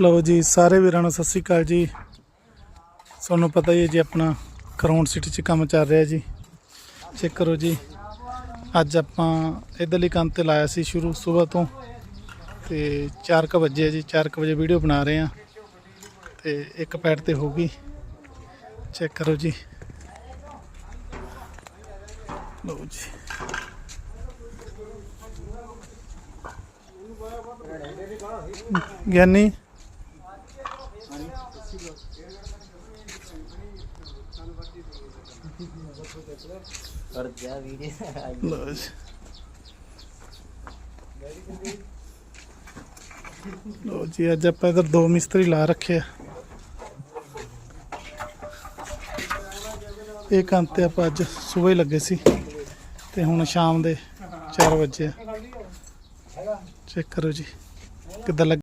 ਲਓ ਜੀ, ਸਾਰੇ ਵੀਰਾਂ ਨੂੰ ਸਤਿ ਸ੍ਰੀ ਅਕਾਲ ਜੀ। ਤੁਹਾਨੂੰ ਪਤਾ ਹੀ ਹੈ ਜੀ, ਆਪਣਾ ਕਰਾਊਂਡ ਸਿਟੀ 'ਚ ਕੰਮ ਚੱਲ ਰਿਹਾ ਜੀ। ਚੈੱਕ ਕਰੋ ਜੀ, ਅੱਜ ਆਪਾਂ ਇਧਰਲੀ ਕੰਨ ਤੇ ਲਾਇਆ ਸੀ ਸ਼ੁਰੂ, ਸਵੇਰ ਤੋਂ। ਤੇ 4:00 ਵਜੇ ਜੀ 4:00 ਵਜੇ ਵੀਡੀਓ ਬਣਾ ਰਹੇ ਆ ਤੇ ਇੱਕ ਪੈਡ ਤੇ ਹੋ ਗਈ। ਚੈੱਕ ਕਰੋ ਜੀ। ਲਓ ਜੀ। ਗਿਆਨੀ ਕਰ ਜਾ ਵੀਡੀਓ ਲਓ ਜੀ ਲਓ ਜੀ ਅੱਜ ਆਪਾਂ ਇਧਰ ਦੋ ਮਿਸਤਰੀ ਲਾ ਰੱਖੇ ਆ ਇਹ ਕੰਮ ਤੇ ਆਪਾਂ ਅੱਜ ਸਵੇਰ ਲੱਗੇ ਸੀ ਤੇ ਹੁਣ ਸ਼ਾਮ ਦੇ 4 ਵਜੇ ਚੈੱਕ ਕਰੋ ਜੀ ਕਿੱਦਾਂ ਲੱਗ